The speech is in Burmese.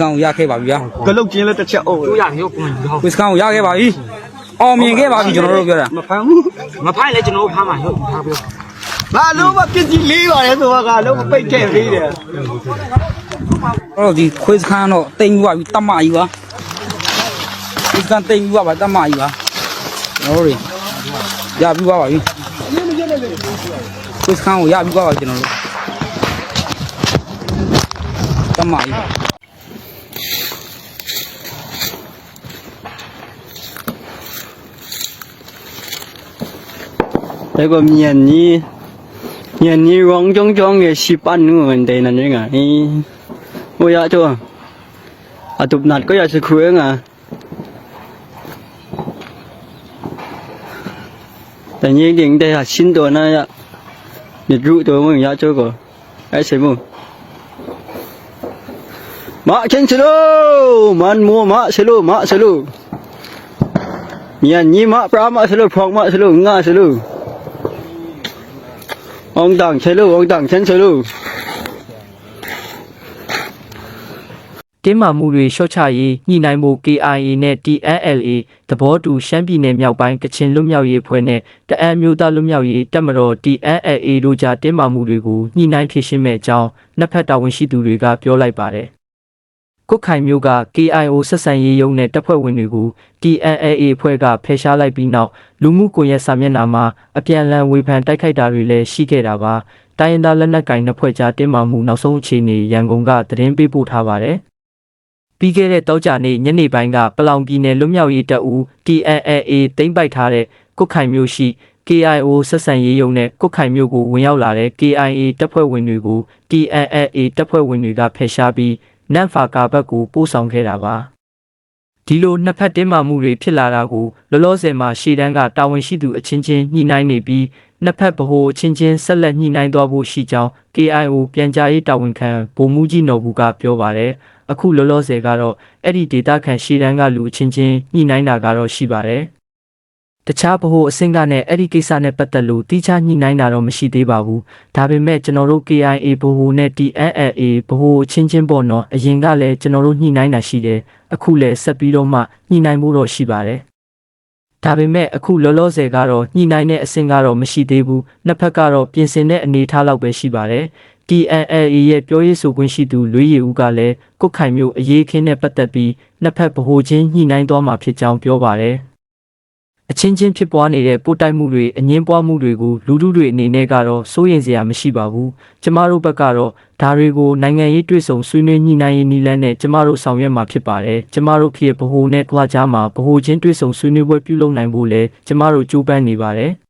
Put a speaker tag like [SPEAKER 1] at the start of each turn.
[SPEAKER 1] ကန်ကိုရခဲ့ပါပြီဗျာ
[SPEAKER 2] ကလုတ်ကျင်းလည်းတစ်ချက်အုပ်
[SPEAKER 3] တို့ရရောပုံယူတော့
[SPEAKER 1] ကွေးစကန်ကိုရခဲ့ပါပြီအောင်မြင်ခဲ့ပါပြီကျွန်တော်တို့ပြောတာ
[SPEAKER 2] မဖမ်းဘူး
[SPEAKER 3] မဖိုင်လဲကျွန်တော်တို့ဖမ်းမှာဟုတ်ထားပြော
[SPEAKER 2] ငါလုံးမပြစ်ကြီးလေးပါလေဆိုတော့ငါလုံးမပိတ်ခဲ့သေးတယ်
[SPEAKER 1] အဲ့တော့ဒီခွေးစကန်တော့တိမ်ပြီးပါပြီတတ်မကြီးပါခွေးစကန်တိမ်ပြီးပါပါတတ်မကြီးပါကျွန်တော်တို့ရပြီးပါပါပြီခွေးစကန်ကိုရပြီးပါပါကျွန်တော်တို့တတ်မကြီးပါ
[SPEAKER 2] 그리고 미안니 미안니 왕정정의 시반누은 되는 영아 이 뭐야 저 아둡 낫 거야 스쿠영아 단이 링대야 신도나야 니루도 뭐야 저거 아이세 뭐 마켄 슬로 만모 마 슬로 마 슬로 미안 니마 브라마 슬로 프랑마 슬로 응아 슬로 ông đảng chế lưu ông đảng chân chế lưu
[SPEAKER 4] တင်းမာမှုတွေရှော့ချရေးညှိနှိုင်းဖို့ KIA နဲ့ TNLA သဘောတူရှမ်းပြည်နယ်မြောက်ပိုင်းကချင်လွတ်မြောက်ရေးဖွဲ့နဲ့တအမ်းမျိုးသားလွတ်မြောက်ရေးတပ်မတော် TNLA တို့ကြားတင်းမာမှုတွေကိုညှိနှိုင်းဖြေရှင်းမဲ့အကြောင်းနှစ်ဖက်တာဝန်ရှိသူတွေကပြောလိုက်ပါတယ်။ ကုတ်ခိုင်မျိုးက KIO ဆက်ဆံရေးရုံးနဲ့တပ်ဖွဲ့ဝင်တွေကို TNLA ဖွဲ့ကဖယ်ရှားလိုက်ပြီးနောက်လူမှုကွန်ရက်စာမျက်နှာမှာအပြန်အလှန်ဝေဖန်တိုက်ခိုက်တာတွေလည်းရှိခဲ့တာပါ။တိုင်းရင်းသားလက်နက်ကိုင်နှစ်ဖွဲ့ကြားတင်းမာမှုနောက်ဆုံးအခြေအနေရန်ကုန်ကသတင်းပေးပို့ထားပါတယ်။ပြီးခဲ့တဲ့တောက်ကြနေ့ညနေပိုင်းကပလောင်ပြည်နယ်လွတ်မြောက်ရေးတပ်ဦး TNLA သိမ်းပိုက်ထားတဲ့ကုတ်ခိုင်မြို့ရှိ KIO ဆက်ဆံရေးရုံးနဲ့ကုတ်ခိုင်မြို့ကိုဝင်ရောက်လာတဲ့ KIA တပ်ဖွဲ့ဝင်တွေကို TNLA တပ်ဖွဲ့ဝင်တွေကဖယ်ရှားပြီး နန့်ဖာကာဘက်ကိုပို့ဆောင်ခဲ့တာပါဒီလိုနှစ်ဖက်တင်းမာမှုတွေဖြစ်လာတာကိုလောလောဆယ်မှာရှေ့တန်းကတာဝန်ရှိသူအချင်းချင်းညှိနှိုင်းနေပြီးနှစ်ဖက်ဗဟိုအချင်းချင်းဆက်လက်ညှိနှိုင်းသွားဖို့ရှိကြောင်း KIO ပြန်ကြားရေးတာဝန်ခံဗိုလ်မှူးကြီးနော်ဘူးကပြောပါတယ်အခုလောလောဆယ်ကတော့အဲ့ဒီဒေတာခန်ရှေ့တန်းကလူအချင်းချင်းညှိနှိုင်းတာကတော့ရှိပါတယ် တခြားဗဟိုအဆင့်ကနဲ့အဲ့ဒီကိစ္စနဲ့ပတ်သက်လို့တိကျညှိနှိုင်းတာတော့မရှိသေးပါဘူးဒါပေမဲ့ကျွန်တော်တို့ KIA ဗဟိုနဲ့ TNLA ဗဟိုအချင်းချင်းပေါ့နော်အရင်ကလည်းကျွန်တော်တို့ညှိနှိုင်းတာရှိတယ်အခုလည်းဆက်ပြီးတော့မှညှိနှိုင်းဖို့တော့ရှိပါတယ်ဒါပေမဲ့အခုလောလောဆယ်ကတော့ညှိနှိုင်းတဲ့အဆင့်ကတော့မရှိသေးဘူးနှစ်ဖက်ကတော့ပြင်ဆင်တဲ့အနေအထားလောက်ပဲရှိပါတယ် TNLA ရဲ့ပြောရေးဆိုခွင့်ရှိသူလွေးရည်ဦးကလည်းကုတ်ခိုင်မျိုးအရေးခင်းနဲ့ပတ်သက်ပြီးနှစ်ဖက်ဗဟိုချင်းညှိနှိုင်းသွားမှာဖြစ်ကြောင်းပြောပါတယ်။ အချင်းချင်းဖြစ်ပွားနေတဲ့ပို့တိုက်မှုတွေအငင်းပွားမှုတွေကိုလူထုတွေအနေနဲ့ကတော့စိုးရိမ်စရာမရှိပါဘူး။ကျမတို့ဘက်ကတော့ဒါတွေကိုနိုင်ငံရေးတွေ့ဆုံဆွေးနွေးညှိနှိုင်းရေးနည်းလမ်းနဲ့ကျမတို့ဆောင်ရွက်မှာဖြစ်ပါတယ်။ကျမတို့ဖြစ်ဗဟိုနဲ့တွားကြားမှာဗဟိုချင်းတွေ့ဆုံဆွေးနွေးပွဲပြုလုပ်နိုင်ဖို့လဲကျမတို့ကြိုးပမ်းနေပါတယ်။